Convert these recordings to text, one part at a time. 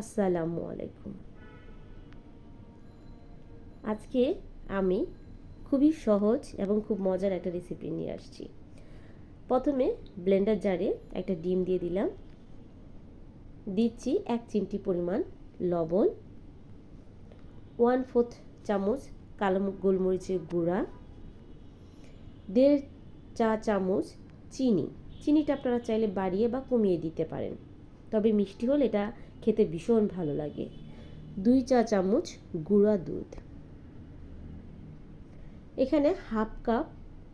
আসসালামু আলাইকুম। আজকে আমি খুবই সহজ এবং খুব মজার একটা রেসিপি নিয়ে আসছি। প্রথমে ব্লেন্ডার জারে একটা ডিম দিয়ে দিলাম। দিচ্ছি এক চিমটি পরিমাণ লবণ ওয়ান ফোর্থ চামচ কালো গোলমরিচের গুঁড়া দেড় চা চামচ চিনি। চিনিটা আপনারা চাইলে বাড়িয়ে বা কমিয়ে দিতে পারেন। তবে মিষ্টি হলে এটা খেতে ভীষণ ভালো লাগে। দুই চা চামচ গুঁড়া দুধ। এখানে হাফ কাপ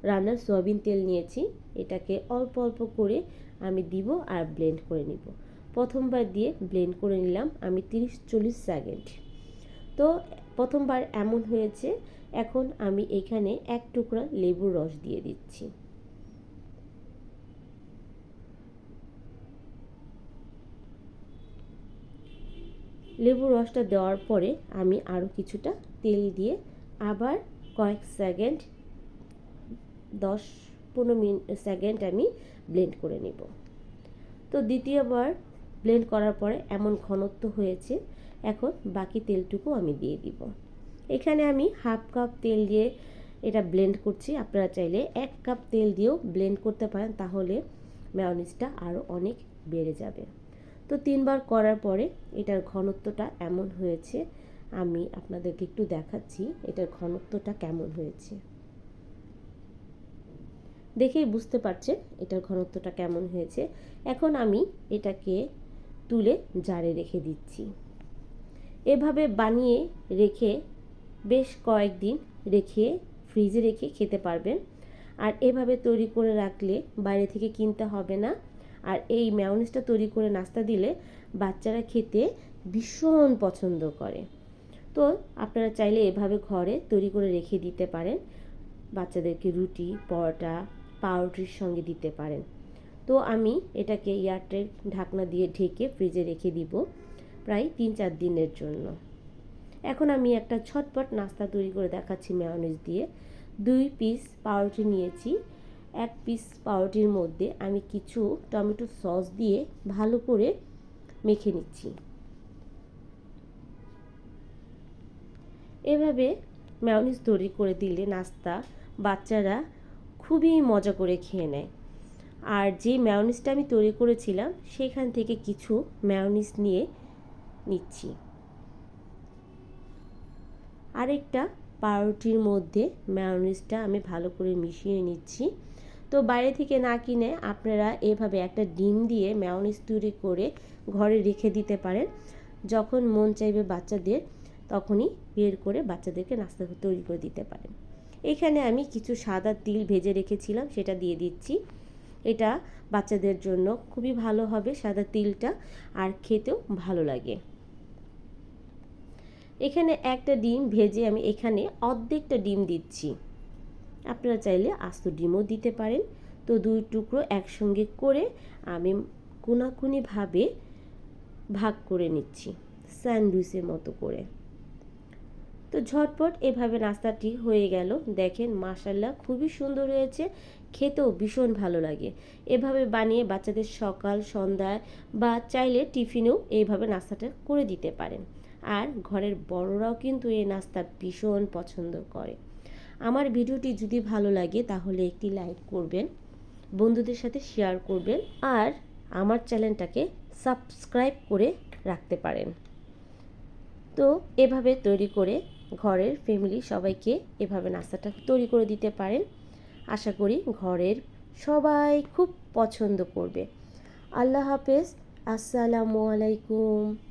রান্নার সয়াবিন তেল নিয়েছি। এটাকে অল্প অল্প করে আমি দিব আর ব্লেন্ড করে নিব। প্রথমবার দিয়ে ব্লেন্ড করে নিলাম আমি তিরিশ চল্লিশ সেকেন্ড তো প্রথমবার এমন হয়েছে, এখন আমি এখানে এক টুকরা লেবুর রস দিয়ে দিচ্ছি। লেবুর রসটা দেওয়ার পরে আমি আরও কিছুটা তেল দিয়ে আবার কয়েক সেকেন্ড দশ পনেরো মিনিট সেকেন্ড আমি ব্লেন্ড করে নেব। তো দ্বিতীয়বার ব্লেন্ড করার পরে এমন ঘনত্ব হয়েছে, এখন বাকি তেলটুকু আমি দিয়ে দিব। এখানে আমি হাফ কাপ তেল দিয়ে এটা ব্লেন্ড করছি। আপনারা চাইলে এক কাপ তেল দিয়েও ব্লেন্ড করতে পারেন, তাহলে ম্যায়োনিজটা আরও অনেক বেড়ে যাবে। তো তিনবার করার পরে এটার ঘনত্বটা এমন হয়েছে, আমি আপনাদেরকে একটু দেখাচ্ছি এটার ঘনত্বটা কেমন হয়েছে। দেখেই বুঝতে পারছেন এটার ঘনত্বটা কেমন হয়েছে। এখন আমি এটাকে তুলে জারে রেখে দিচ্ছি। এভাবে বানিয়ে রেখে বেশ কয়েকদিন রেখে ফ্রিজে রেখে খেতে পারবেন। আর এভাবে তৈরি করে রাখলে বাইরে থেকে কিনতে হবে না। আর এই ম্যাওনিজটা তৈরি করে নাস্তা দিলে বাচ্চারা খেতে ভীষণ পছন্দ করে। তো আপনারা চাইলে এভাবে ঘরে তৈরি করে রেখে দিতে পারেন। বাচ্চাদেরকে রুটি, পরোটা, পাউরুটির সঙ্গে দিতে পারেন। তো আমি এটাকে এয়ারটেল ঢাকনা দিয়ে ঢেকে ফ্রিজে রেখে দিব প্রায় তিন চার দিনের জন্য। এখন আমি একটা ছটপট নাস্তা তৈরি করে দেখাচ্ছি মেয়নিজ দিয়ে। দুই পিস পাউরুটি নিয়েছি। এক পিস পাউরুটির মধ্যে আমি কিছু টমেটো সস দিয়ে ভালো করে মেখে নিচ্ছি। এভাবে ম্যাওনিজ তৈরি করে দিলে নাস্তা বাচ্চারা খুবই মজা করে খেয়ে নেয়। আর যে ম্যাওনিজটা আমি তৈরি করেছিলাম, সেখান থেকে কিছু ম্যাওনিজ নিয়ে নিচ্ছি। আরেকটা পাউরুটির মধ্যে ম্যাওনিজটা আমি ভালো করে মিশিয়ে নিচ্ছি। তো বাইরে থেকে না কিনে আপনারা এভাবে একটা ডিম দিয়ে ম্যাওনিজ তৈরি করে ঘরে রেখে দিতে পারেন। যখন মন চাইবে বাচ্চাদের, তখনই বের করে বাচ্চাদেরকে নাস্তা তৈরি করে দিতে পারেন। এখানে আমি কিছু সাদা তিল ভেজে রেখেছিলাম, সেটা দিয়ে দিচ্ছি। এটা বাচ্চাদের জন্য খুবই ভালো হবে সাদা তিলটা, আর খেতেও ভালো লাগে। এখানে একটা ডিম ভেজে আমি এখানে অর্ধেকটা ডিম দিচ্ছি। আপনারা চাইলে আস্ত ডিমও দিতে পারেন। তো দুই টুকরো একসঙ্গে করে আমি কোনাকুনিভাবে ভাগ করে নিচ্ছি, স্যান্ডউইচের মতো করে। তো ঝটপট এভাবে নাস্তাটি হয়ে গেল। দেখেন মাসাল্লাহ খুবই সুন্দর হয়েছে, খেতেও ভীষণ ভালো লাগে। এভাবে বানিয়ে বাচ্চাদের সকাল সন্ধ্যায় বা চাইলে টিফিনেও এইভাবে নাস্তাটা করে দিতে পারেন। আর ঘরের বড়রাও কিন্তু এই নাস্তা ভীষণ পছন্দ করে। আমার ভিডিওটি যদি ভালো লাগে তাহলে একটি লাইক করবেন, বন্ধুদের সাথে শেয়ার করবেন আর আমার চ্যানেলটাকে সাবস্ক্রাইব করে রাখতে পারেন। তো এভাবে তৈরি করে ঘরের ফ্যামিলি সবাইকে এভাবে নাস্তাটা তৈরি করে দিতে পারেন। আশা করি ঘরের সবাই খুব পছন্দ করবে। আল্লাহ হাফেজ। আসসালামু আলাইকুম।